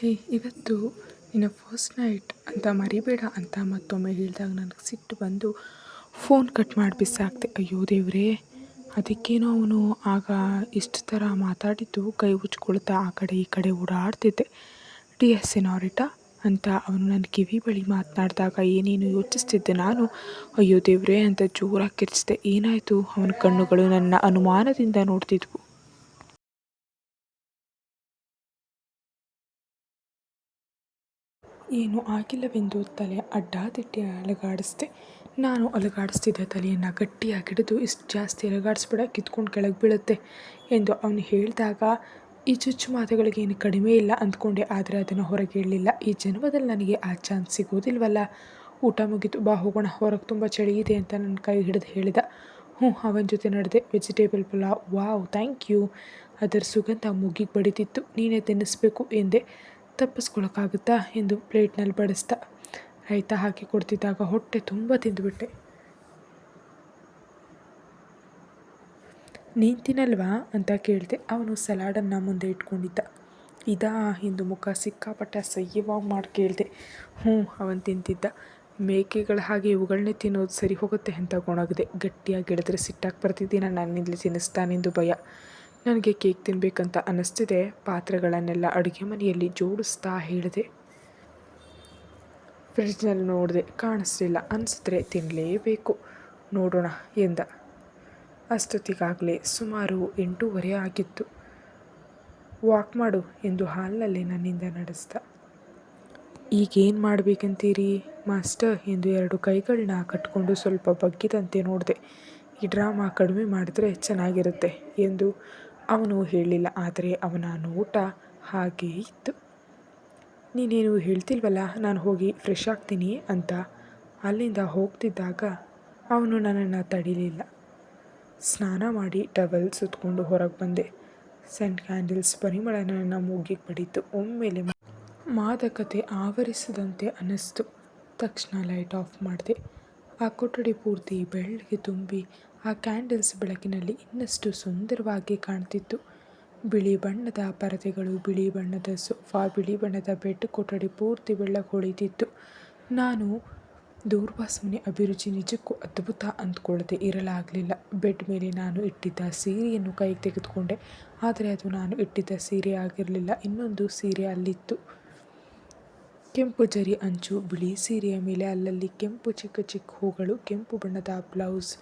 ಹೇ, ಇವತ್ತು ನಿನ್ನ first night ಅಂತ ಮರಿಬೇಡ ಅಂತ ಮತ್ತೊಮ್ಮೆ ಹೇಳಿದಾಗ ನನಗೆ ಸಿಟ್ಟು ಬಂದು ಫೋನ್ ಕಟ್ ಮಾಡಿ ಬಿಸಾಕ್ದೆ. ಅಯ್ಯೋ ದೇವರೇ, ಅದಕ್ಕೇನೋ ಅವನು ಆಗ ಇಷ್ಟು ಥರ ಮಾತಾಡಿದ್ದು, ಕೈ ಉಚ್ಕೊಳ್ತಾ ಆ ಕಡೆ ಈ ಕಡೆ ಓಡಾಡ್ತಿದ್ದೆ. ಡಿ ಎಸ್ ಸಿನಾರಿಟ ಅಂತ ಅವನು ನನ್ನ ಕಿವಿ ಬಳಿ ಮಾತನಾಡಿದಾಗ ಏನೇನು ಯೋಚಿಸ್ತಿದ್ದೆ ನಾನು, ಅಯ್ಯೋ ದೇವರೇ ಅಂತ ಜೋರಾಗಿ ಕಿರ್ಚಿದೆ. ಏನಾಯಿತು? ಅವನ ಕಣ್ಣುಗಳು ನನ್ನ ಅನುಮಾನದಿಂದ ನೋಡ್ತಿದ್ವು. ಏನೂ ಆಗಿಲ್ಲವೆಂದು ತಲೆ ಅಡ್ಡಾದಿಟ್ಟಿ ಅಲುಗಾಡಿಸಿದೆ. ನಾನು ಅಲುಗಾಡಿಸ್ತಿದ್ದ ತಲೆಯನ್ನು ಗಟ್ಟಿಯಾಗಿ ಹಿಡಿದು ಇಷ್ಟು ಜಾಸ್ತಿ ಅಲುಗಾಡಿಸ್ಬೇಡ, ಕಿತ್ಕೊಂಡು ಕೆಳಗೆ ಬೀಳುತ್ತೆ ಎಂದು ಅವನು ಹೇಳಿದಾಗ, ಈ ಚುಚ್ಚು ಮಾತುಗಳಿಗೇನು ಕಡಿಮೆ ಇಲ್ಲ ಅಂದ್ಕೊಂಡೆ, ಆದರೆ ಅದನ್ನು ಹೊರಗೆ ಹೇಳಲಿಲ್ಲ ಈ ಜನ್ಮದಲ್ಲಿ ನನಗೆ ಆ ಚಾನ್ಸ್ ಸಿಗೋದಿಲ್ವಲ್ಲ. ಊಟ ಮುಗಿತು, ಬಾ ಹೋಗೋಣ, ಹೊರಗೆ ತುಂಬ ಚಳಿ ಇದೆ ಅಂತ ನನ್ನ ಕೈ ಹಿಡಿದು ಹೇಳಿದ. ಹ್ಞೂ, ಅವನ ಜೊತೆ ನಡೆದೆ. Vegetable pulao, wow, thank you. ಅದರ ಸುಗಂಧ ಮುಗಿಗೆ ಬಡಿತಿತ್ತು. ನೀನೇ ತಿನ್ನಿಸ್ಬೇಕು ಎಂದೆ. ತಪ್ಪಿಸ್ಕೊಳಕ್ಕಾಗುತ್ತಾ ಎಂದು ಪ್ಲೇಟ್ನಲ್ಲಿ ಬಡಿಸ್ದ ರೈತ ಹಾಕಿ ಕೊಡ್ತಿದ್ದಾಗ ಹೊಟ್ಟೆ ತುಂಬ ತಿಂದುಬಿಟ್ಟೆ. ನೀನು ಅಂತ ಕೇಳಿದೆ. ಅವನು ಸಲಾಡನ್ನು ಮುಂದೆ ಇಟ್ಕೊಂಡಿದ್ದ. ಇದಾ ಎಂದು ಮುಖ ಸಿಕ್ಕಾಪಟ್ಟೆ ಸಹ್ಯವಾಗಿ ಮಾಡಿ ಕೇಳಿದೆ. ಹ್ಞೂ, ಅವನು ತಿಂತಿದ್ದ. ಮೇಕೆಗಳ ಹಾಗೆ ಇವುಗಳನ್ನೇ ತಿನ್ನೋದು ಸರಿ ಹೋಗುತ್ತೆ ಅಂತ ಗೊಣಗಿದೆ. ಗಟ್ಟಿಯಾಗಿ ಗೆಳೆದ್ರೆ ಸಿಟ್ಟಾಗಿ ಬರ್ತಿದ್ದೀನ ನನ್ನಿಂದಲೇ ತಿನ್ನಿಸ್ತಾನೆಂದು ಭಯ. ನನಗೆ ಕೇಕ್ ತಿನ್ನಬೇಕಂತ ಅನ್ನಿಸ್ತಿದೆ. ಪಾತ್ರೆಗಳನ್ನೆಲ್ಲ ಅಡುಗೆ ಮನೆಯಲ್ಲಿ ಜೋಡಿಸ್ತಾ ಹೇಳಿದೆ. ಫ್ರಿಡ್ಜ್ನಲ್ಲಿ ನೋಡಿದೆ ಕಾಣಿಸ್ಲಿಲ್ಲ. ಅನಿಸಿದ್ರೆ ತಿನ್ನಲೇಬೇಕು ನೋಡೋಣ ಎಂದ. ಅಷ್ಟೊತ್ತಿಗಾಗಲೇ ಸುಮಾರು ಎಂಟೂವರೆ ಆಗಿತ್ತು. ವಾಕ್ ಮಾಡು ಎಂದು ಹಾಲ್ನಲ್ಲಿ ನನ್ನಿಂದ ನಡೆಸ್ದ. ಈಗೇನು ಮಾಡಬೇಕಂತೀರಿ? ಮಾಸ್ಟರ್ ಎಂದು ಎರಡು ಕೈಗಳನ್ನ ಕಟ್ಕೊಂಡು ಸ್ವಲ್ಪ ಬಗ್ಗಿದಂತೆ ನೋಡಿದೆ. ಈ ಡ್ರಾಮಾ ಕಡಿಮೆ ಮಾಡಿದ್ರೆ ಚೆನ್ನಾಗಿರುತ್ತೆ ಎಂದು ಅವನು ಹೇಳಲಿಲ್ಲ ಆದರೆ ಅವನ ನೋಟ ಹಾಗೇ ಇತ್ತು. ನೀನೇನು ಹೇಳ್ತಿಲ್ವಲ್ಲ, ನಾನು ಹೋಗಿ ಫ್ರೆಶ್ ಆಗ್ತೀನಿ ಅಂತ. ಅಲ್ಲಿಂದ ಹೋಗ್ತಿದ್ದಾಗ ಅವನು ನನ್ನನ್ನು ತಡಿಲಿಲ್ಲ. ಸ್ನಾನ ಮಾಡಿ ಟವೆಲ್ ಸುತ್ತಕೊಂಡು ಹೊರಗೆ ಬಂದೆ. ಸೆಂಟ್ ಕ್ಯಾಂಡಲ್ಸ್ ಪರಿಮಳ ನನ್ನ ಮೂಗಿಗೆ ಪಡೀತು. ಒಮ್ಮೆಲೆ ಮಾದಕತೆ ಆವರಿಸದಂತೆ ಅನ್ನಿಸ್ತು. ತಕ್ಷಣ ಲೈಟ್ ಆಫ್ ಮಾಡಿದೆ. ಆ ಕೊಠಡಿ ಪೂರ್ತಿ ಬೆಳ್ಳಗೆ ತುಂಬಿ ಆ ಕ್ಯಾಂಡಲ್ಸ್ ಬೆಳಕಿನಲ್ಲಿ ಇನ್ನಷ್ಟು ಸುಂದರವಾಗಿ ಕಾಣ್ತಿತ್ತು. ಬಿಳಿ ಬಣ್ಣದ ಪರದೆಗಳು, ಬಿಳಿ ಬಣ್ಣದ ಸೋಫಾ, ಬಿಳಿ ಬಣ್ಣದ ಬೆಡ್ ಕೊಠಡಿ ಪೂರ್ತಿ ಬೆಳ್ಳಗೆ ಹೊಳಿತಿತ್ತು ನಾನು ದೂರ್ವಾಸನೆ ಅಭಿರುಚಿ ನಿಜಕ್ಕೂ ಅದ್ಭುತ ಅಂದ್ಕೊಳ್ಳದೆ ಇರಲಾಗಲಿಲ್ಲ. ಬೆಡ್ ಮೇಲೆ ನಾನು ಇಟ್ಟಿದ್ದ ಸೀರೆಯನ್ನು ಕೈಗೆ ತೆಗೆದುಕೊಂಡೆ. ಆದರೆ ಅದು ನಾನು ಇಟ್ಟಿದ್ದ ಸೀರೆ ಆಗಿರಲಿಲ್ಲ. ಇನ್ನೊಂದು ಸೀರೆ ಅಲ್ಲಿತ್ತು. ಕೆಂಪು ಜರಿ ಅಂಚು, ಬಿಳಿ ಸೀರೆಯ ಮೇಲೆ ಅಲ್ಲಲ್ಲಿ ಕೆಂಪು ಚಿಕ್ಕ ಚಿಕ್ಕ ಹೂಗಳು, ಕೆಂಪು ಬಣ್ಣದ ಬ್ಲೌಸ್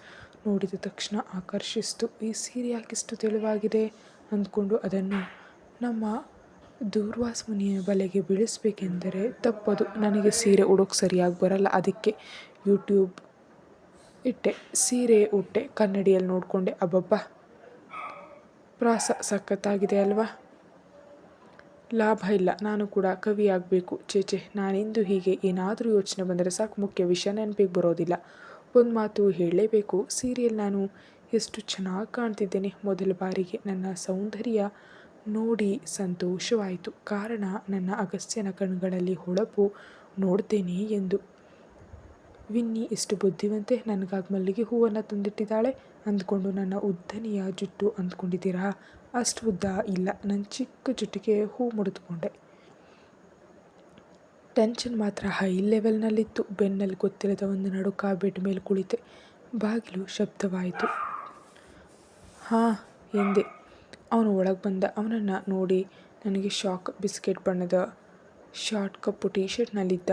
ನೋಡಿದ ತಕ್ಷಣ ಆಕರ್ಷಿಸ್ತು. ಈ ಸೀರೆ ಯಾಕಿಷ್ಟು ತೆಳುವಾಗಿದೆ ಅಂದ್ಕೊಂಡು ಅದನ್ನು ನಮ್ಮ ದೂರ್ವಾಸ ಮುನಿಯ ಬಲೆಗೆ ಬೀಳಿಸಬೇಕೆಂದರೆ ತಪ್ಪದು. ನನಗೆ ಸೀರೆ ಉಡೋಕೆ ಸರಿಯಾಗಿ ಬರಲ್ಲ. ಅದಕ್ಕೆ ಯೂಟ್ಯೂಬ್ ಇಟ್ಟೆ. ಸೀರೆ ಉಟ್ಟೆ. ಕನ್ನಡಿಯಲ್ಲಿ ನೋಡಿಕೊಂಡೆ. ಅಬ್ಬಬ್ಬ! ಪ್ರಾಸ ಸಖತ್ತಾಗಿದೆ ಅಲ್ವಾ? ಲಾಭ ಇಲ್ಲ. ನಾನು ಕೂಡ ಕವಿ ಆಗಬೇಕು ಚೇಚೆ ನಾನಿಂದು ಹೀಗೆ ಏನಾದರೂ ಯೋಚನೆ ಬಂದರೆ ಸಾಕು. ಮುಖ್ಯ ವಿಷಯ ನೆನಪಿಗೆ ಬರೋದಿಲ್ಲ. ಒಂದು ಮಾತು ಹೇಳಲೇಬೇಕು. ಸೀರಿಯಲ್ ನಾನು ಎಷ್ಟು ಚೆನ್ನಾಗಿ ಕಾಣ್ತಿದ್ದೇನೆ. ಮೊದಲ ಬಾರಿಗೆ ನನ್ನ ಸೌಂದರ್ಯ ನೋಡಿ ಸಂತೋಷವಾಯಿತು. ಕಾರಣ ನನ್ನ ಅಗಸ್ತ್ಯನ ಕಣ್ಗಳಲ್ಲಿ ಹೊಳಪು ನೋಡ್ತೇನೆ ಎಂದು. ವಿನ್ನಿ ಇಷ್ಟು ಬುದ್ಧಿವಂತೆ ನನಗಾಗಿ ಮಲ್ಲಿಗೆ ಹೂವನ್ನು ತಂದಿಟ್ಟಿದ್ದಾಳೆ. ಅಂದ್ಕೊಂಡು ನನ್ನ ಉದ್ದನೆಯ ಜುಟ್ಟು ಅಂದ್ಕೊಂಡಿದ್ದೀರಾ? ಅಷ್ಟು ಉದ್ದ ಇಲ್ಲ. ನನ್ನ ಚಿಕ್ಕ ಜುಟ್ಟಿಗೆ ಹೂ ಮುಡಿದುಕೊಂಡೆ. ಟೆನ್ಷನ್ ಮಾತ್ರ ಹೈ ಲೆವೆಲ್ನಲ್ಲಿತ್ತು. ಬೆನ್ನಲ್ಲಿ ಗೊತ್ತಿಲ್ಲದ ಒಂದು ನಡುಕ ಬೆಡ್ ಮೇಲೆ ಕುಳಿತೆ. ಬಾಗಿಲು ಶಬ್ದವಾಯಿತು. ಹಾಂ, ಎಂದೆ. ಅವನು ಒಳಗೆ ಬಂದ. ಅವನನ್ನು ನೋಡಿ ನನಗೆ ಶಾಕ್. ಬಿಸ್ಕೆಟ್ ಬಣ್ಣದ ಶಾರ್ಟ್ ಕಪ್ಪು ಟಿ ಶರ್ಟ್ನಲ್ಲಿದ್ದ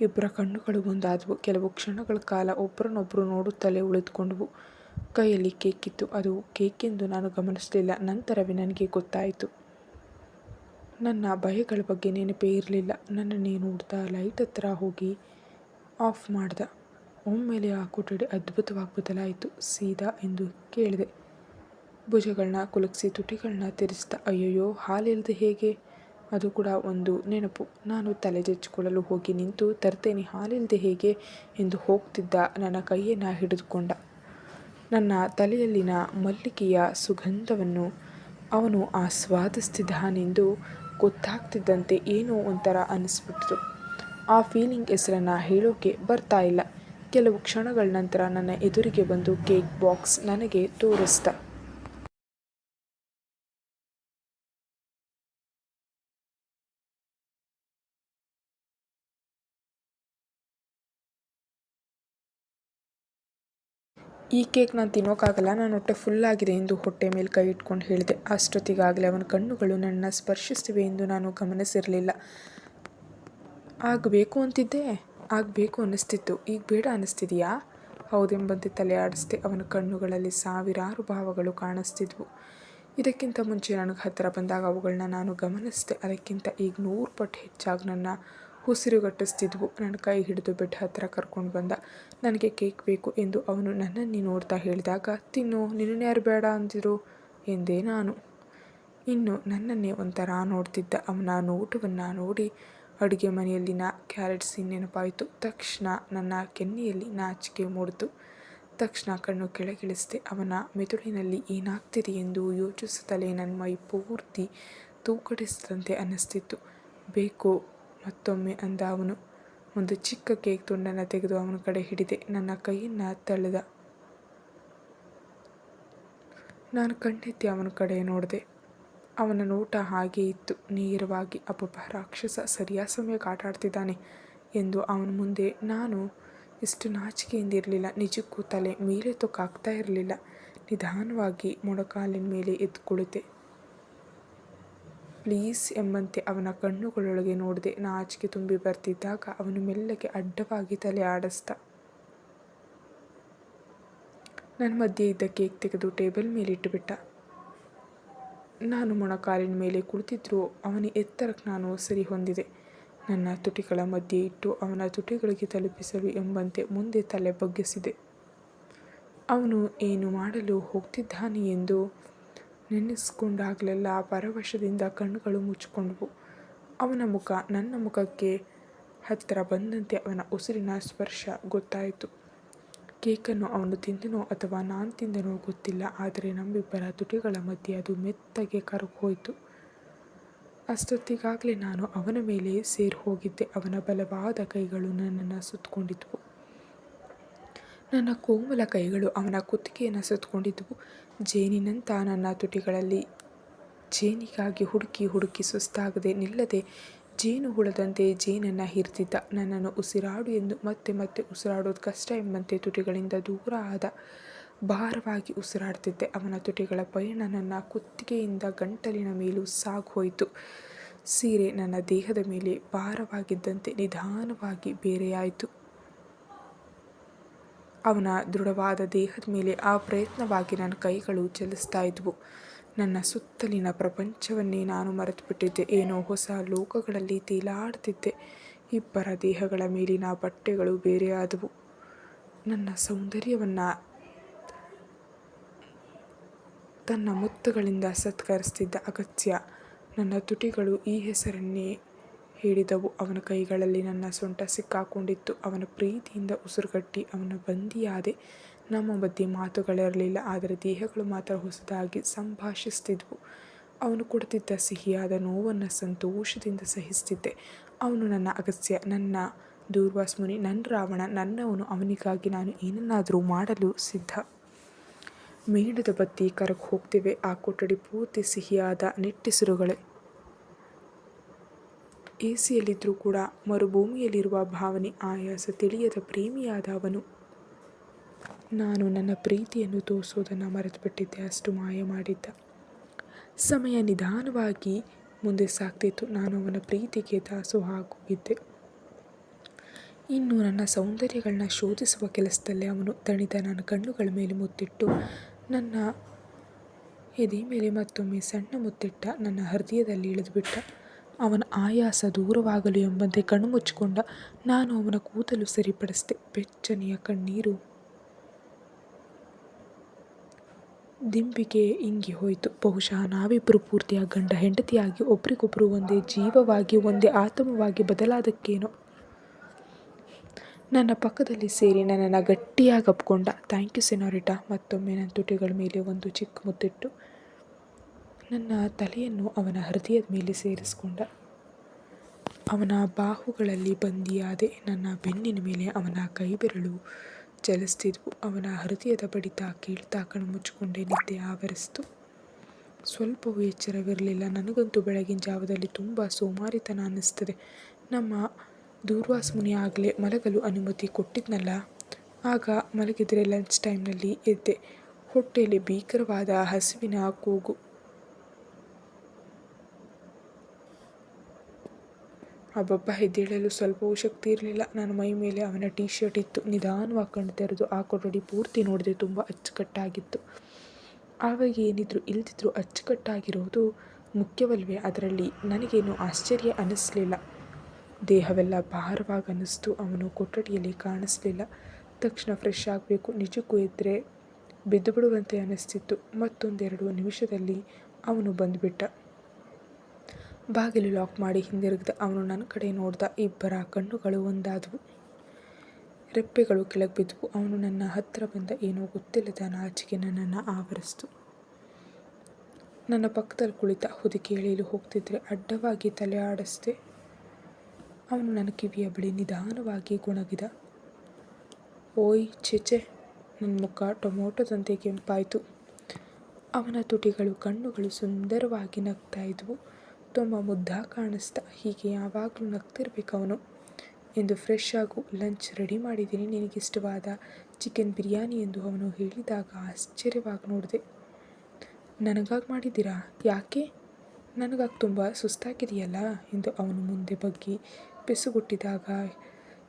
ಇಬ್ಬರ ಕಣ್ಣುಗಳು ಒಂದಾದವು. ಕೆಲವು ಕ್ಷಣಗಳ ಕಾಲ ಒಬ್ಬರನ್ನೊಬ್ಬರು ನೋಡುತ್ತಲೇ ಉಳಿದುಕೊಂಡವು. ಕೈಯಲ್ಲಿ ಕೇಕ್ ಇತ್ತು. ಅದು ಕೇಕೆಂದು ನಾನು ಗಮನಿಸಲಿಲ್ಲ. ನಂತರವೇ ನನಗೆ ಗೊತ್ತಾಯಿತು. ನನ್ನ ಭಯಗಳ ಬಗ್ಗೆ ನೆನಪೇ ಇರಲಿಲ್ಲ. ನನ್ನನ್ನೇ ನೋಡ್ತಾ ಲೈಟ್ ಹತ್ರ ಹೋಗಿ ಆಫ್ ಮಾಡ್ದ. ಒಮ್ಮೆಲೆ ಆ ಕೊಠಡಿ ಅದ್ಭುತವಾಗಿ ಬದಲಾಯಿತು ಸೀದಾ ಎಂದು ಕೇಳಿದೆ. ಭುಜಗಳನ್ನ ಕುಲುಕಿಸಿ ತುಟಿಗಳನ್ನ ತಿರುಗಿಸ್ದ ಅಯ್ಯಯ್ಯೋ ಹಾಲಿಲ್ಲದೆ ಹೇಗೆ? ಅದು ಕೂಡ ಒಂದು ನೆನಪು. ನಾನು ತಲೆ ಜಚ್ಚಿಕೊಳ್ಳಲು ಹೋಗಿ ನಿಂತು, ತರ್ತೇನೆ ಹಾಲಿಲ್ಲದೆ ಹೇಗೆ ಎಂದು ಹೋಗ್ತಿದ್ದ ನನ್ನ ಕೈಯನ್ನು ಹಿಡಿದುಕೊಂಡ. ನನ್ನ ತಲೆಯಲ್ಲಿನ ಮಲ್ಲಿಗೆಯ ಸುಗಂಧವನ್ನು ಅವನು ಆಸ್ವಾದಿಸ್ತಿದ್ದಾನೆಂದು ಗೊತ್ತಾಗ್ತಿದ್ದಂತೆ ಏನೋ ಒಂಥರ ಅನ್ನಿಸ್ಬಿಡ್ತು. ಆ ಫೀಲಿಂಗ್ ಹೆಸರನ್ನು ಹೇಳೋಕೆ ಬರ್ತಾ ಇಲ್ಲ. ಕೆಲವು ಕ್ಷಣಗಳ ನಂತರ ನನ್ನ ಎದುರಿಗೆ ಬಂದು ಕೇಕ್ ಬಾಕ್ಸ್ ನನಗೆ ತೋರಿಸ್ದ. ಈ ಕೇಕ್ ನಾನು ತಿನ್ನೋಕ್ಕಾಗಲ್ಲ ನಾನು ಹೊಟ್ಟೆ ಫುಲ್ಲಾಗಿದೆ ಎಂದು ಹೊಟ್ಟೆ ಮೇಲೆ ಕೈ ಇಟ್ಕೊಂಡು ಹೇಳಿದೆ. ಅಷ್ಟೊತ್ತಿಗಾಗಲೇ ಅವನ ಕಣ್ಣುಗಳು ನನ್ನ ಸ್ಪರ್ಶಿಸ್ತಿವೆ ಎಂದು ನಾನು ಗಮನಿಸಿರಲಿಲ್ಲ. ಆಗಬೇಕು ಅಂತಿದ್ದೆ, ಆಗಬೇಕು ಅನ್ನಿಸ್ತಿತ್ತು. ಈಗ ಬೇಡ ಅನ್ನಿಸ್ತಿದೆಯಾ? ಹೌದೆಂಬಂತೆ ತಲೆ ಆಡಿಸ್ದೆ. ಅವನ ಕಣ್ಣುಗಳಲ್ಲಿ ಸಾವಿರಾರು ಭಾವಗಳು ಕಾಣಿಸ್ತಿದ್ವು. ಇದಕ್ಕಿಂತ ಮುಂಚೆ ನನಗೆ ಹತ್ತಿರ ಬಂದಾಗ ಅವುಗಳನ್ನ ನಾನು ಗಮನಿಸಿದೆ. ಅದಕ್ಕಿಂತ ಈಗ ನೂರು ಪಟ್ಟು ಹೆಚ್ಚಾಗಿ ನನ್ನ ಉಸಿರುಗಟ್ಟಿಸ್ತಿದ್ವು ನನ್ನ ಕೈ ಹಿಡಿದು ಬೆಟ್ಟ ಹತ್ತಿರ ಕರ್ಕೊಂಡು ಬಂದ. ನನಗೆ ಕೇಕ್ ಬೇಕು ಎಂದು ಅವನು ನನ್ನನ್ನು ನೋಡ್ತಾ ಹೇಳಿದಾಗ, ತಿನ್ನು ನಿನ್ನ ಯಾರು ಬೇಡ ಅಂದಿರು ಎಂದೇ ನಾನು. ಇನ್ನು ನನ್ನನ್ನೇ ಒಂಥರ ನೋಡ್ತಿದ್ದ ಅವನ ನೋಟವನ್ನು ನೋಡಿ ಅಡುಗೆ ಮನೆಯಲ್ಲಿನ ಕ್ಯಾರೆಟ್ ಸೀನ್ ನೆನಪಾಯಿತು ತಕ್ಷಣ ನನ್ನ ಕೆನ್ನೆಯಲ್ಲಿ ನಾಚಿಕೆ ಮೂಡಿತು. ತಕ್ಷಣ ಕಣ್ಣು ಕೆಳಗಿಳಿಸಿದೆ, ಅವನ ಮೆದುಳಿನಲ್ಲಿ ಏನಾಗ್ತಿದೆ ಎಂದು ಯೋಚಿಸುತ್ತಲೇ ನನ್ನ ಮೈ ಪೂರ್ತಿ ತೂಕಡಿಸಿದಂತೆ ಅನ್ನಿಸ್ತಿತ್ತು. ಬೇಕು ಮತ್ತೊಮ್ಮೆ ಅಂದ ಅವನು ಒಂದು ಚಿಕ್ಕ ಕೇಕ್ ತುಂಡನ್ನು ತೆಗೆದು ಅವನ ಕಡೆ ಹಿಡಿದೆ. ನನ್ನ ಕೈಯನ್ನ ತಳ್ಳಿದ. ನಾನು ಕಣ್ಣೆತ್ತಿ ಅವನ ಕಡೆ ನೋಡಿದೆ. ಅವನ ನೋಟ ಹಾಗೇ ಇತ್ತು. ನೇರವಾಗಿ, ಅಪ್ಪ, ರಾಕ್ಷಸ ಸರಿಯಾದ ಸಮಯಕ್ಕೆ ಆಟ ಆಡ್ತಿದ್ದಾನೆ ಎಂದು ಅವನ ಮುಂದೆ ನಾನು ಇಷ್ಟು ನಾಚಿಕೆಯಿಂದಿರಲಿಲ್ಲ ನಿಜಕ್ಕೂ ತಲೆ ಮೇಲೆ ತೊಕ್ಕಾಗ್ತಾ ಇರಲಿಲ್ಲ. ನಿಧಾನವಾಗಿ ಮೊಣಕಾಲಿನ ಮೇಲೆ ಎದ್ದು ಪ್ಲೀಸ್ ಎಂಬಂತೆ ಅವನ ಕಣ್ಣುಗಳೊಳಗೆ ನೋಡಿದೆ ನಾಚಿಕೆ ತುಂಬಿ ಬರ್ತಿದ್ದಾಗ ಅವನು ಮೆಲ್ಲಗೆ ಅಡ್ಡವಾಗಿ ತಲೆ ಆಡಿಸ್ದ. ನನ್ನ ಮಧ್ಯೆ ಇದ್ದ ಕೇಕ್ ತೆಗೆದು ಟೇಬಲ್ ಮೇಲೆ ಇಟ್ಟುಬಿಟ್ಟ. ನಾನು ಮೊಣಕಾಲಿನ ಮೇಲೆ ಕುಳಿತಿದ್ರೂ ಅವನ ಎತ್ತರಕ್ಕೆ ನಾನು ಸರಿ ಹೊಂದಿದೆ. ನನ್ನ ತುಟಿಗಳ ಮಧ್ಯೆ ಇಟ್ಟು ಅವನ ತುಟಿಗಳಿಗೆ ತಲುಪಿಸಲು ಎಂಬಂತೆ ಮುಂದೆ ತಲೆ ಬಗ್ಗಿಸಿದೆ. ಅವನು ಏನು ಮಾಡಲು ಹೋಗ್ತಿದ್ದಾನೆ ಎಂದು ನೆನೆಸ್ಕೊಂಡಾಗಲೆಲ್ಲ ಪರವಶದಿಂದ ಕಣ್ಣುಗಳು ಮುಚ್ಚಿಕೊಂಡವು. ಅವನ ಮುಖ ನನ್ನ ಮುಖಕ್ಕೆ ಹತ್ತಿರ ಬಂದಂತೆ ಅವನ ಉಸಿರಿನ ಸ್ಪರ್ಶ ಗೊತ್ತಾಯಿತು. ಕೇಕನ್ನು ಅವನು ತಿಂದನೋ ಅಥವಾ ನಾನು ತಿಂದನೋ ಗೊತ್ತಿಲ್ಲ, ಆದರೆ ನಮ್ಮಿಬ್ಬರ ತುಟಿಗಳ ಮಧ್ಯೆ ಅದು ಮೆತ್ತಗೆ ಕರಗೋಯಿತು. ಅಷ್ಟೊತ್ತಿಗಾಗಲೇ ನಾನು ಅವನ ಮೇಲೆ ಸೇರಿ ಹೋಗಿದ್ದೆ. ಅವನ ಬಲವಾದ ಕೈಗಳು ನನ್ನನ್ನು ಸುತ್ತಕೊಂಡಿದ್ವು. ನನ್ನ ಕೋಮಲ ಕೈಗಳು ಅವನ ಕುತ್ತಿಗೆಯನ್ನು ಸುತ್ತಕೊಂಡಿದ್ದವು ಜೇನಿನಂತ ನನ್ನ ತುಟಿಗಳಲ್ಲಿ ಜೇನಿಗಾಗಿ ಹುಡುಕಿ ಹುಡುಕಿ ಸುಸ್ತಾಗದೆ ನಿಲ್ಲದೆ ಜೇನು ಹುಳದಂತೆ ಜೇನನ್ನು ಹಿರಿದಿದ್ದ ನನ್ನನ್ನು ಉಸಿರಾಡು ಎಂದು ಮತ್ತೆ ಮತ್ತೆ ಉಸಿರಾಡೋದು ಕಷ್ಟ ಎಂಬಂತೆ ತುಟಿಗಳಿಂದ ದೂರ ಆದ ಭಾರವಾಗಿ ಉಸಿರಾಡ್ತಿದ್ದೆ. ಅವನ ತುಟಿಗಳ ಪಯಣ ನನ್ನ ಕುತ್ತಿಗೆಯಿಂದ ಗಂಟಲಿನ ಮೇಲೂ ಸಾಗೋಯಿತು ಸೀರೆ ನನ್ನ ದೇಹದ ಮೇಲೆ ಭಾರವಾಗಿದ್ದಂತೆ ನಿಧಾನವಾಗಿ ಬೇರೆಯಾಯಿತು. ಅವನ ದೃಢವಾದ ದೇಹದ ಮೇಲೆ ಆ ಪ್ರಯತ್ನವಾಗಿ ನನ್ನ ಕೈಗಳು ಚಲಿಸ್ತಾ ಇದ್ವು. ನನ್ನ ಸುತ್ತಲಿನ ಪ್ರಪಂಚವನ್ನೇ ನಾನು ಮರೆತುಬಿಟ್ಟಿದ್ದೆ. ಏನೋ ಹೊಸ ಲೋಕಗಳಲ್ಲಿ ತೇಲಾಡ್ತಿದ್ದೆ ಇಬ್ಬರ ದೇಹಗಳ ಮೇಲಿನ ಬಟ್ಟೆಗಳು ಬೇರೆಯಾದವು ನನ್ನ ಸೌಂದರ್ಯವನ್ನು ತನ್ನ ಮುತ್ತುಗಳಿಂದ ಸತ್ಕರಿಸ್ತಿದ್ದ ಅಗತ್ಯ. ನನ್ನ ತುಟಿಗಳು ಈ ಹೆಸರನ್ನೇ ಹೇಳಿದವು. ಅವನ ಕೈಗಳಲ್ಲಿ ನನ್ನ ಸೊಂಟ ಸಿಕ್ಕಾಕೊಂಡಿತ್ತು. ಅವನ ಪ್ರೀತಿಯಿಂದ ಉಸಿರುಗಟ್ಟಿ ಅವನ ಬಂದಿಯಾದೆ. ನಮ್ಮ ಬಗ್ಗೆ ಮಾತುಗಳಿರಲಿಲ್ಲ ಆದರೆ ದೇಹಗಳು ಮಾತ್ರ ಹೊಸದಾಗಿ ಸಂಭಾಷಿಸ್ತಿದ್ವು. ಅವನು ಕೊಡ್ತಿದ್ದ ಸಿಹಿಯಾದ ನೋವನ್ನು ಸಂತೋಷದಿಂದ ಸಹಿಸ್ತಿದ್ದೆ. ಅವನು ನನ್ನ ಅಗಸ್ಯ ನನ್ನ ದೂರ್ವಾಸ್ಮುನಿ, ನನ್ನ ರಾವಣ, ನನ್ನವನು, ಅವನಿಗಾಗಿ ನಾನು ಏನನ್ನಾದರೂ ಮಾಡಲು ಸಿದ್ಧ. ಮೇಣದ ಬತ್ತಿ ಕರಗಿ ಹೋಗ್ತಿವೆ ಆ ಕೊಠಡಿ ಪೂರ್ತಿ ಸಿಹಿಯಾದ ನಿಟ್ಟಿಸಿರುಗಳೇ. ಎ ಸಿಯಲ್ಲಿದ್ದರೂ ಕೂಡ ಮರುಭೂಮಿಯಲ್ಲಿರುವ ಭಾವನೆ, ಆಯಾಸ ತಿಳಿಯದ ಪ್ರೇಮಿಯಾದ ಅವನು. ನಾನು ನನ್ನ ಪ್ರೀತಿಯನ್ನು ತೋರಿಸೋದನ್ನು ಮರೆತುಬಿಟ್ಟಿದ್ದೆ, ಅಷ್ಟು ಮಾಯ ಮಾಡಿದ್ದ. ಸಮಯ ನಿಧಾನವಾಗಿ ಮುಂದೆ ಸಾಗ್ತಿತ್ತು, ನಾನು ಅವನ ಪ್ರೀತಿಗೆ ದಾಸೋಹಾಗೋಗಿದ್ದೆ ಇನ್ನು ನನ್ನ ಸೌಂದರ್ಯಗಳನ್ನ ಶೋಧಿಸುವ ಕೆಲಸದಲ್ಲೇ ಅವನು ತಣಿದ ನನ್ನ ಕಣ್ಣುಗಳ ಮೇಲೆ ಮುತ್ತಿಟ್ಟು, ನನ್ನ ಎದೆ ಮೇಲೆ ಮತ್ತೊಮ್ಮೆ ಸಣ್ಣ ಮುತ್ತಿಟ್ಟ, ನನ್ನ ಹೃದಯದಲ್ಲಿ ಇಳಿದುಬಿಟ್ಟ. ಅವನ ಆಯಾಸ ದೂರವಾಗಲು ಎಂಬಂತೆ ಕಣ್ಣು ಮುಚ್ಚಿಕೊಂಡ ನಾನು ಅವನ ಕೂದಲು ಸರಿಪಡಿಸಿದೆ. ಬೆಚ್ಚನೆಯ ಕಣ್ಣೀರು ದಿಂಬಿಗೆ ಇಂಗಿ ಹೋಯಿತು. ಬಹುಶಃ ನಾವಿಬ್ಬರು ಪೂರ್ತಿಯ ಗಂಡ ಹೆಂಡತಿಯಾಗಿ ಒಬ್ರಿಗೊಬ್ಬರು ಒಂದೇ ಜೀವವಾಗಿ, ಒಂದೇ ಆತ್ಮವಾಗಿ ಬದಲಾದಕ್ಕೇನೋ. ನನ್ನ ಪಕ್ಕದಲ್ಲಿ ಸೇರಿ ನನ್ನನ್ನು ಗಟ್ಟಿಯಾಗಿ ಅಪ್ಕೊಂಡ. Thank you ಸೆನೋರಿಟಾ. ಮತ್ತೊಮ್ಮೆ ನನ್ನ ತುಟಿಗಳ ಮೇಲೆ ಒಂದು ಚಿಕ್ಕ ಮುತ್ತಿಟ್ಟು ನನ್ನ ತಲೆಯನ್ನು ಅವನ ಹೃದಯದ ಮೇಲೆ ಸೇರಿಸಿಕೊಂಡ. ಅವನ ಬಾಹುಗಳಲ್ಲಿ ಬಂದಿಯಾದೆ ನನ್ನ ಬೆನ್ನಿನ ಮೇಲೆ ಅವನ ಕೈಬೆರಳು ಚಲಿಸ್ತಿದ್ವು. ಅವನ ಹೃದಯದ ಬಡಿತ ಕೇಳ್ತಾ ಕಣ್ಣು ಮುಚ್ಚಿಕೊಂಡೇ ನಿದ್ದೆ ಆವರಿಸ್ತು. ಸ್ವಲ್ಪವೂ ಎಚ್ಚರವಿರಲಿಲ್ಲ. ನನಗಂತೂ ಬೆಳಗಿನ ಜಾವದಲ್ಲಿ ತುಂಬ ಸೋಮಾರಿತನ ಅನ್ನಿಸ್ತದೆ. ನಮ್ಮ ದೂರ್ವಾಸ ಮುನಿ ಆಗಲೇ ಮಲಗಲು ಅನುಮತಿ ಕೊಟ್ಟಿದ್ನಲ್ಲ? ಆಗ ಮಲಗಿದರೆ ಲಂಚ್ ಟೈಮ್ನಲ್ಲಿ ಎದ್ದೆ. ಹೊಟ್ಟೆಯಲ್ಲಿ ಭೀಕರವಾದ ಹಸಿವಿನ ಕೂಗು. ಅಬ್ಬಬ್ಬ ಎದ್ದೇಳಲು ಸ್ವಲ್ಪವೂ ಶಕ್ತಿ ಇರಲಿಲ್ಲ. ನನ್ನ ಮೈ ಮೇಲೆ ಅವನ ಟೀ ಶರ್ಟ್ ಇತ್ತು. ನಿಧಾನವಾಗಿ ಕಣ್ಣು ತೆರೆದು ಆ ಕೊಠಡಿ ಪೂರ್ತಿ ನೋಡಿದೆ ತುಂಬ ಅಚ್ಚುಕಟ್ಟಾಗಿತ್ತು. ಆವಾಗ ಏನಿದ್ರು ಇಲ್ದಿದ್ರು ಅಚ್ಚುಕಟ್ಟಾಗಿರೋದು ಮುಖ್ಯವಲ್ವೇ? ಅದರಲ್ಲಿ ನನಗೇನು ಆಶ್ಚರ್ಯ ಅನ್ನಿಸ್ಲಿಲ್ಲ. ದೇಹವೆಲ್ಲ ಭಾರವಾಗಿ ಅನ್ನಿಸ್ತು. ಅವನು ಕೊಠಡಿಯಲ್ಲಿ ಕಾಣಿಸ್ಲಿಲ್ಲ. ತಕ್ಷಣ ಫ್ರೆಶ್ ಆಗಬೇಕು. ನಿಜಕ್ಕೂ ಇದ್ದರೆ ಬಿದ್ದು ಬಿಡುವಂತೆ ಅನ್ನಿಸ್ತಿತ್ತು. ಮತ್ತೊಂದೆರಡು ನಿಮಿಷದಲ್ಲಿ ಅವನು ಬಂದುಬಿಟ್ಟ. ಬಾಗಿಲು ಲಾಕ್ ಮಾಡಿ ಹಿಂದಿರುಗಿದ ಅವನು ನನ್ನ ಕಡೆ ನೋಡಿದ ಇಬ್ಬರ ಕಣ್ಣುಗಳು ಒಂದಾದವು. ರೆಪ್ಪೆಗಳು ಕೆಳಗೆ ಬಿದ್ದವು. ಅವನು ನನ್ನ ಹತ್ತಿರ ಬಂದ, ಏನೋ ಗೊತ್ತಿಲ್ಲದ ನಾಚಿಕೆ ನನ್ನನ್ನು ಆವರಿಸ್ತು. ನನ್ನ ಪಕ್ಕದಲ್ಲಿ ಕುಳಿತ ಹುದಿಕೆ ಎಳೆಯಲು ಹೋಗ್ತಿದ್ರೆ ಅಡ್ಡವಾಗಿ ತಲೆ ಆಡಿಸಿದೆ. ಅವನು ನನ್ನ ಕಿವಿಯ ಬಳಿ ನಿಧಾನವಾಗಿ ಗುಣಗಿದ, ಓಯ್ ಚೆಚೆ ನನ್ನ ಮುಖ ಟೊಮೊಟೊದಂತೆ ಕೆಂಪಾಯಿತು. ಅವನ ತುಟಿಗಳು ಕಣ್ಣುಗಳು ಸುಂದರವಾಗಿ ನಗ್ತಾ ಇದ್ವು. ತುಂಬ ಮುದ್ದ ಕಾಣಿಸ್ತಾ, ಹೀಗೆ ಯಾವಾಗಲೂ ನಗ್ತಿರ್ಬೇಕು ಅವನು ಎಂದು ಫ್ರೆಶ್ ಆಗು ಲಂಚ್ ರೆಡಿ ಮಾಡಿದ್ದೀನಿ, ನಿನಗಿಷ್ಟವಾದ ಚಿಕನ್ ಬಿರಿಯಾನಿ ಎಂದು ಅವನು ಹೇಳಿದಾಗ ಆಶ್ಚರ್ಯವಾಗಿ ನೋಡಿದೆ. ನನಗಾಗಿ ಮಾಡಿದ್ದೀರಾ? ಯಾಕೆ? ನನಗಾಗಿ ತುಂಬ ಸುಸ್ತಾಗಿದೆಯಲ್ಲ? ಎಂದು ಅವನು ಮುಂದೆ ಬಗ್ಗಿ ಬೆಸುಗುಟ್ಟಿದಾಗ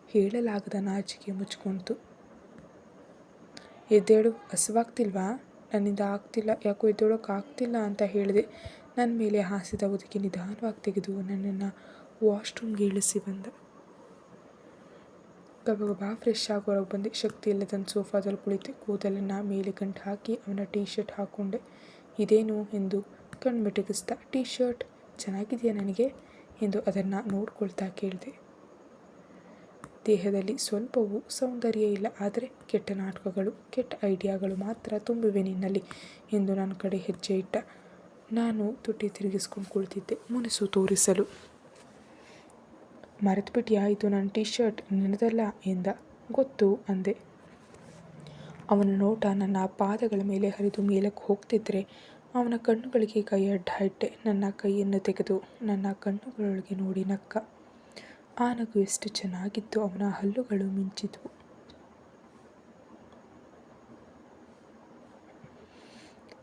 ಹೇಳಲಾಗದ ನಾಚಿಕೆ ಮುಚ್ಕೊಳ್ತು ಎದ್ದೇಳು, ಹಸುವಾಗ್ತಿಲ್ವಾ? ನನ್ನಿಂದ ಆಗ್ತಿಲ್ಲ, ಯಾಕೋ ಎದ್ದೇಳೋಕೆ ಆಗ್ತಿಲ್ಲ ಅಂತ ಹೇಳಿದೆ. ನನ್ನ ಮೇಲೆ ಹಾಸಿದ ಒದಗಿ ನಿಧಾನವಾಗಿ ತೆಗೆದು ನನ್ನನ್ನು ವಾಶ್ರೂಮ್ಗೆ ಇಳಿಸಿ ಬಂದ. ಗಬಗಬಾ ಫ್ರೆಶ್ ಆಗಿ ಹೊರಗೆ ಬಂದೆ. ಶಕ್ತಿ ಇಲ್ಲದಂತ ಸೋಫಾದಲ್ಲಿ ಕುಳಿತು ಕೂದಲನ್ನು ಮೇಲೆ ಗಂಟು ಹಾಕಿ ಅವನ ಟೀ ಶರ್ಟ್ ಹಾಕ್ಕೊಂಡೆ ಇದೇನು? ಎಂದು ಕಣ್ಮಿಟಗಿಸ್ದ ಟೀ ಶರ್ಟ್ ಚೆನ್ನಾಗಿದೆಯಾ ನನಗೆ? ಎಂದು ಅದನ್ನು ನೋಡ್ಕೊಳ್ತಾ ಕೇಳಿದೆ. ದೇಹದಲ್ಲಿ ಸ್ವಲ್ಪವೂ ಸೌಂದರ್ಯ ಇಲ್ಲ, ಆದರೆ ಕೆಟ್ಟ ನಾಟಕಗಳು, ಕೆಟ್ಟ ಐಡಿಯಾಗಳು ಮಾತ್ರ ತುಂಬಿವೆ ನಿನ್ನಲ್ಲಿ ಎಂದು ನನ್ನ ಕಡೆ ಹೆಜ್ಜೆ ಇಟ್ಟ. ನಾನು ತುಟ್ಟಿ ತಿರುಗಿಸ್ಕೊಂಡು ಕುಳಿತಿದ್ದೆ. ಮುನಿಸು ತೋರಿಸಲು. ಮರೆತುಬಿಟ್ಟಿಯಾ ಇದು ನನ್ನ ಟೀ ಶರ್ಟ್ ನೆನೆದಲ್ಲ? ಎಂದ. ಗೊತ್ತು, ಅಂದೆ. ಅವನ ನೋಟ ನನ್ನ ಪಾದಗಳ ಮೇಲೆ ಹರಿದು ಮೇಲಕ್ಕೆ ಹೋಗ್ತಿದ್ರೆ ಅವನ ಕಣ್ಣುಗಳಿಗೆ ಕೈ ಅಡ್ಡ ಇಟ್ಟೆ ನನ್ನ ಕೈಯನ್ನು ತೆಗೆದು ನನ್ನ ಕಣ್ಣುಗಳೊಳಗೆ ನೋಡಿ ನಕ್ಕ. ಆ ನಗು ಎಷ್ಟು ಚೆನ್ನಾಗಿತ್ತು. ಅವನ ಹಲ್ಲುಗಳು ಮಿಂಚಿದ್ವು.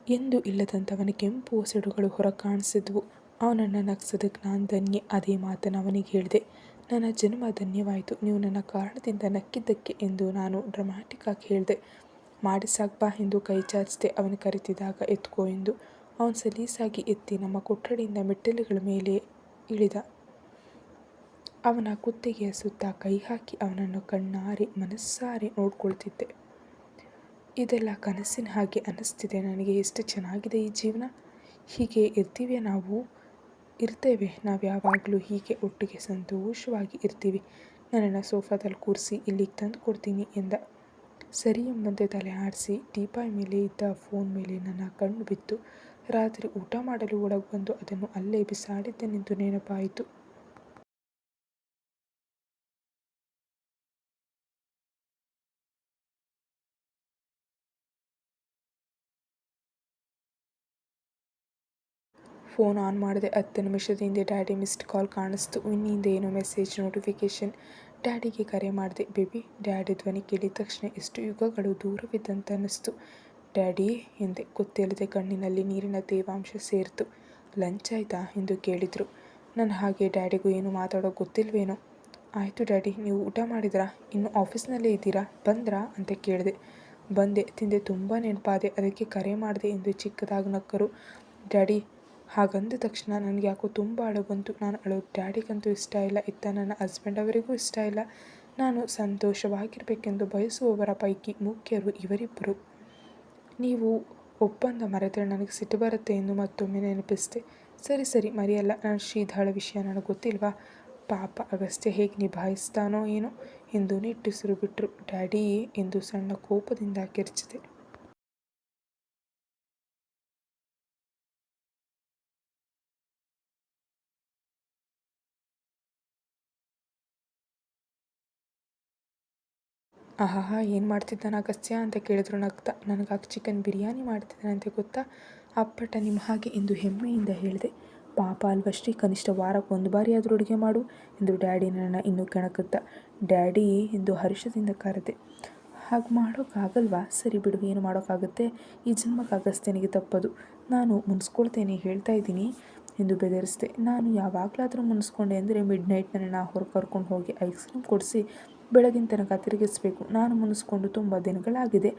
ಎಂದು ಇಲ್ಲದಂತವನ ಕೆಂಪು ಒಸಡುಗಳು ಹೊರ ಕಾಣಿಸಿದ್ವು ಅವನನ್ನು ನಗ್ಸೋದಕ್ಕೆ ನಾನು ಧನ್ಯೆ ಅದೇ ಮಾತನ್ನು ಅವನಿಗೆ ಹೇಳಿದೆ. ನನ್ನ ಜನ್ಮ ಧನ್ಯವಾಯಿತು. ನೀವು ನನ್ನ ಕಾರಣದಿಂದ ನಕ್ಕಿದ್ದಕ್ಕೆ ಎಂದು ನಾನು ಡ್ರಮ್ಯಾಟಿಕ್ ಆಗಿ ಹೇಳಿದೆ. ಮಾಡಿ ಸಾಕ್ಬಾ ಎಂದು ಕೈ ಚಾಚಿದೆ. ಅವನು ಕರೆತಿದಾಗ ಎತ್ಕೋ ಎಂದು. ಅವನು ಸಲೀಸಾಗಿ ಎತ್ತಿ ನಮ್ಮ ಕೊಠಡಿಯಿಂದ ಮೆಟ್ಟಿಲುಗಳ ಮೇಲೆ ಇಳಿದ. ಅವನ ಕುತ್ತಿಗೆಯ ಸುತ್ತ ಕೈ ಹಾಕಿ ಅವನನ್ನು ಕಣ್ಣಾರಿ ಮನಸ್ಸಾರಿ ನೋಡ್ಕೊಳ್ತಿದ್ದೆ. ಇದೆಲ್ಲ ಕನಸಿನ ಹಾಗೆ ಅನ್ನಿಸ್ತಿದೆ. ನನಗೆ ಎಷ್ಟು ಚೆನ್ನಾಗಿದೆ ಈ ಜೀವನ. ಹೀಗೆ ಇರ್ತೀವಿ ನಾವು, ಇರ್ತೇವೆ. ನಾವು ಯಾವಾಗಲೂ ಹೀಗೆ ಒಟ್ಟಿಗೆ ಸಂತೋಷವಾಗಿ ಇರ್ತೀವಿ. ನನ್ನನ್ನು ಸೋಫಾದಲ್ಲಿ ಕೂರಿಸಿ ಇಲ್ಲಿಗೆ ತಂದು ಕೊಡ್ತೀನಿ ಎಂದ. ಸರಿ ಎಂಬಂತೆ ತಲೆ ಆಡಿಸಿ, ಟೀಪಾಯ್ ಮೇಲೆ ಇದ್ದ ಫೋನ್ ಮೇಲೆ ನನ್ನ ಕಣ್ಣು ಬಿತ್ತು. ರಾತ್ರಿ ಊಟ ಮಾಡಲು ಒಳಗೆ ಬಂದು ಅದನ್ನು ಅಲ್ಲೇ ಬಿಸಾಡಿದ್ದೆನೆಂದು ನೆನಪಾಯಿತು. ಫೋನ್ ಆನ್ ಮಾಡಿದೆ. ಹತ್ತು ನಿಮಿಷದ ಹಿಂದೆ ಡ್ಯಾಡಿ ಮಿಸ್ಡ್ ಕಾಲ್ ಕಾಣಿಸ್ತು. ಇನ್ನಿಂದ ಏನು ಮೆಸೇಜ್ ನೋಟಿಫಿಕೇಷನ್ ಡ್ಯಾಡಿಗೆ ಕರೆ ಮಾಡಿದೆ. ಬೇಬಿ, ಡ್ಯಾಡಿ ಧ್ವನಿ ಕೇಳಿದ ತಕ್ಷಣ ಎಷ್ಟು ಯುಗಗಳು ದೂರವಿದ್ದಂತ ಅನ್ನಿಸ್ತು. ಡ್ಯಾಡಿ ಎಂದೆ. ಗೊತ್ತಿಲ್ಲದೆ ಕಣ್ಣಿನಲ್ಲಿ ನೀರಿನ ತೇವಾಂಶ ಸೇರಿತು. ಲಂಚ್ ಆಯ್ತಾ ಎಂದು ಕೇಳಿದರು. ನಾನು ಹಾಗೆ ಡ್ಯಾಡಿಗೂ ಏನು ಮಾತಾಡೋ ಗೊತ್ತಿಲ್ವೇನೋ? ಆಯಿತು ಡ್ಯಾಡಿ, ನೀವು ಊಟ ಮಾಡಿದ್ರಾ? ಇನ್ನು ಆಫೀಸ್ನಲ್ಲೇ ಇದ್ದೀರಾ? ಬಂದ್ರಾ? ಅಂತ ಕೇಳಿದೆ. ಬಂದೆ. ತಿಂದೆ ತುಂಬ ನೆನಪಾದೆ. ಅದಕ್ಕೆ ಕರೆ ಮಾಡಿದೆ ಎಂದು ಚಿಕ್ಕದಾಗಿ ನಕ್ಕರು. ಡ್ಯಾಡಿ ಹಾಗಂದ ತಕ್ಷಣ ನನಗೆ ಯಾಕೋ ತುಂಬ ಅಳು ಬಂತು ನಾನು ಅಳು ಡ್ಯಾಡಿಗಂತೂ ಇಷ್ಟ ಇಲ್ಲ, ಇತ್ತ ನನ್ನ ಹಸ್ಬೆಂಡ್ ಅವರಿಗೂ ಇಷ್ಟ ಇಲ್ಲ. ನಾನು ಸಂತೋಷವಾಗಿರಬೇಕೆಂದು ಬಯಸುವವರ ಪೈಕಿ ಮುಖ್ಯರು ಇವರಿಬ್ಬರು. ನೀವು ಒಪ್ಪಂದ ಮರೆತರೆ ನನಗೆ ಸಿಟ್ಟು ಬರುತ್ತೆ ಎಂದು ಮತ್ತೊಮ್ಮೆ ನೆನಪಿಸಿದೆ, ಸರಿ ಸರಿ, ಮರೆಯಲ್ಲ, ನಾನು ಶ್ರೀಧಾಳ ವಿಷಯ ನನಗೆ ಗೊತ್ತಿಲ್ವಾ? ಪಾಪ ಅಗಸ್ತ್ಯ ಹೇಗೆ ನಿಭಾಯಿಸ್ತಾನೋ ಏನೋ ಎಂದು ನಿಟ್ಟುಸಿರು ಬಿಟ್ಟರು ಡ್ಯಾಡಿ ಎಂದು ಸಣ್ಣ ಕೋಪದಿಂದ ಕಿರ್ಚಿದೆ. ಆಹಾಹಾ ಏನು ಮಾಡ್ತಿದ್ದಾನೆ ಅಗಸ್ತ್ಯ ಅಂತ ಕೇಳಿದ್ರು ನಗ್ತಾ. ನನಗಾಗಿ ಚಿಕನ್ ಬಿರಿಯಾನಿ ಮಾಡ್ತಿದ್ದಾನಂತೆ ಗೊತ್ತಾ? ಅಪ್ಪಟ ನಿಮ್ಮ ಹಾಗೆ ಎಂದು ಹೆಮ್ಮೆಯಿಂದ ಹೇಳಿದೆ. ಪಾಪ ಅಲ್ವಷ್ಟೇ, ಕನಿಷ್ಠ ವಾರಕ್ಕೆ ಒಂದು ಬಾರಿ ಆದರೂ ಅಡುಗೆ ಮಾಡು ಎಂದು ಡ್ಯಾಡಿ ನನ್ನ ಇನ್ನೂ ಕೆಣಕುತ್ತ. ಡ್ಯಾಡಿ ಎಂದು ಹರ್ಷದಿಂದ ಕರೆದೆ. ಹಾಗೆ ಮಾಡೋಕ್ಕಾಗಲ್ವಾ ಸರಿ ಬಿಡು, ಏನು ಮಾಡೋಕ್ಕಾಗುತ್ತೆ ಈ ಜನ್ಮಕ್ಕೆ ಅಗಸ್ತ್ಯನಿಗೆ ತಪ್ಪದು. ನಾನು ಮುನ್ಸ್ಕೊಳ್ತೇನೆ, ಹೇಳ್ತಾ ಇದ್ದೀನಿ ಎಂದು ಬೆದರಿಸಿದೆ. ನಾನು ಯಾವಾಗಲಾದರೂ ಮುನ್ಸ್ಕೊಂಡೆ ಅಂದರೆ ಮಿಡ್ ನೈಟ್ ನನ್ನ ಹೊರ ಕರ್ಕೊಂಡು ಹೋಗಿ ಐಸ್ ಕ್ರೀಮ್ ಕೊಡಿಸಿ ಬೆಳಗಿನ ತನಕ ತಿರುಗಿಸಬೇಕು. ನಾನು ಮುನಿಸ್ಕೊಂಡು ತುಂಬ ದಿನಗಳಾಗಿದೆ.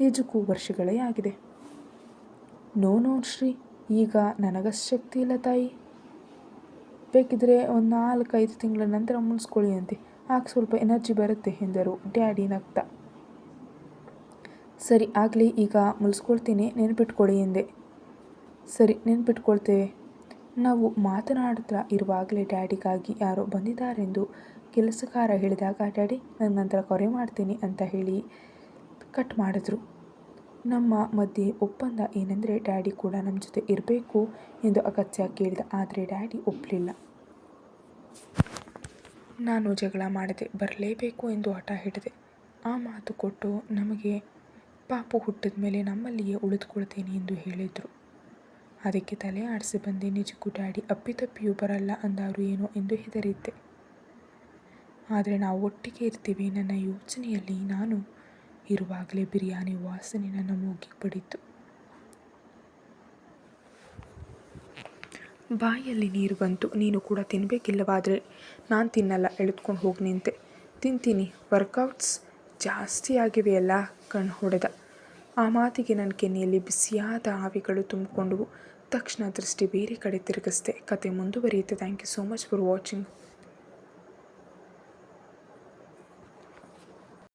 ನಿಜಕ್ಕೂ ವರ್ಷಗಳೇ ಆಗಿದೆ. ನೋ ನೋ ಶ್ರೀ, ಈಗ ನನಗಷ್ಟು ಶಕ್ತಿ ಇಲ್ಲ ತಾಯಿ. ಬೇಕಿದ್ರೆ ಒಂದು ನಾಲ್ಕೈದು ತಿಂಗಳ ನಂತರ ಮುನಿಸ್ಕೊಳ್ಳಿ ಅಂತೆ ಆಗ ಸ್ವಲ್ಪ ಎನರ್ಜಿ ಬರುತ್ತೆ ಎಂದರು ಡ್ಯಾಡಿ ನಗ್ತ. ಸರಿ, ಆಗಲಿ, ಈಗ ಮುಲ್ಸ್ಕೊಳ್ತೀನಿ ನೆನಪಿಟ್ಕೊಳ್ಳಿ ಎಂದೆ. ಸರಿ, ನೆನಪಿಟ್ಕೊಳ್ತೇವೆ. ನಾವು ಮಾತನಾಡುತ್ತಾ ಇರುವಾಗಲೇ ಡ್ಯಾಡಿಗಾಗಿ ಯಾರೋ ಬಂದಿದ್ದಾರೆಂದು ಕೆಲಸಗಾರ ಹೇಳಿದಾಗ, ಡ್ಯಾಡಿ ನನ್ನ ನಂತರ ಕರೆ ಮಾಡ್ತೀನಿ ಅಂತ ಹೇಳಿ ಕಟ್ ಮಾಡಿದ್ರು. ನಮ್ಮ ಮಧ್ಯೆ ಒಪ್ಪಂದ ಏನೆಂದರೆ, ಡ್ಯಾಡಿ ಕೂಡ ನಮ್ಮ ಜೊತೆ ಇರಬೇಕು ಎಂದು ಅಗತ್ಯ ಕೇಳಿದ, ಆದರೆ ಡ್ಯಾಡಿ ಒಪ್ಪಲಿಲ್ಲ ನಾನು ಜಗಳ ಮಾಡಿದೆ ಬರಲೇಬೇಕು ಎಂದು ಹಠ ಹಿಡಿದೆ. ಆ ಮಾತು ಕೊಟ್ಟು ನಮಗೆ ಪಾಪು ಹುಟ್ಟಿದ ಮೇಲೆ ನಮ್ಮಲ್ಲಿಯೇ ಉಳಿದುಕೊಳ್ತೇನೆ ಎಂದು ಹೇಳಿದರು. ಅದಕ್ಕೆ ತಲೆ ಆಡಿಸಿ ಬಂದೆ, ನಿಜಕ್ಕೂ ಡ್ಯಾಡಿ ಅಪ್ಪಿತಪ್ಪಿಯೂ ಬರಲ್ಲ ಅಂದಾರು ಏನೋ ಎಂದು ಹೆದರಿದ್ದೆ. ಆದರೆ ನಾವು ಒಟ್ಟಿಗೆ ಇರ್ತೀವಿ. ನನ್ನ ಯೋಚನೆಯಲ್ಲಿ ನಾನು ಇರುವಾಗಲೇ ಬಿರಿಯಾನಿ ವಾಸನೆ ನನ್ನ ಮೂಗಿಗೆ ಪಡಿತು. ಬಾಯಲ್ಲಿ ನೀರು ಬಂತು. ನೀನು ಕೂಡ ತಿನ್ನಬೇಕಿಲ್ಲವಾದರೆ ನಾನು ತಿನ್ನಲ್ಲ. ಎಳೆದುಕೊಂಡು ಹೋಗಿ ನಿಂತೆ. ತಿಂತೀನಿ. ವರ್ಕೌಟ್ಸ್ ಜಾಸ್ತಿ ಆಗಿವೆಯಲ್ಲ ಕಣ್ಣು ಹೊಡೆದ. ಆ ಮಾತಿಗೆ ನನ್ನ ಕೆನ್ನೆಯಲ್ಲಿ ಬಿಸಿಯಾದ ಆವಿಗಳು ತುಂಬಿಕೊಂಡವು. ತಕ್ಷಣ ದೃಷ್ಟಿ ಬೇರೆ ಕಡೆ ತಿರುಗಿಸ್ದೆ. ಕತೆ ಮುಂದುವರಿಯುತ್ತೆ. Thank you so much for watching